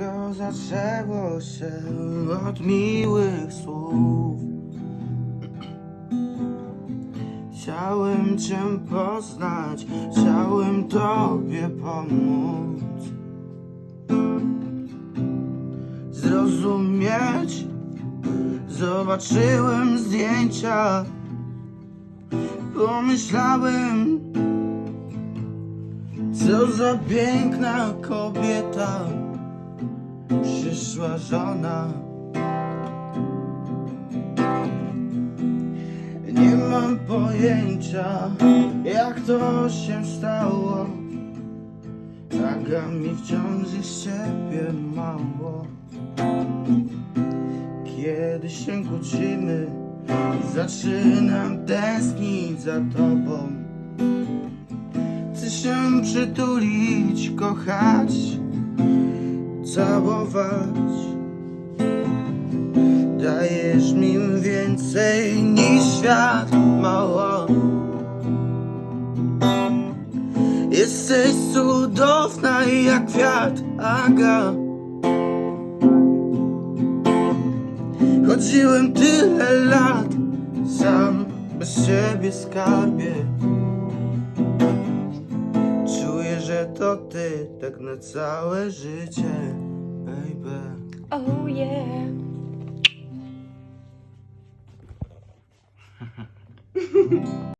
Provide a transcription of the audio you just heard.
Wszystko zaczęło się od miłych słów. Chciałem Cię poznać, chciałem Tobie pomóc. Zrozumieć, zobaczyłem zdjęcia, pomyślałem, co za piękna kobieta, przyszła żona. Nie mam pojęcia, jak to się stało. Aga mi wciąż jest ciebie mało. Kiedy się kłócimy, zaczynam tęsknić za tobą. Chcę się przytulić, kochać, całować. Dajesz mi więcej niż świat mało. Jesteś cudowna jak kwiat, Aga. Chodziłem tyle lat, sam bez ciebie skarbie. To ty, tak na całe życie, baby. Oh yeah.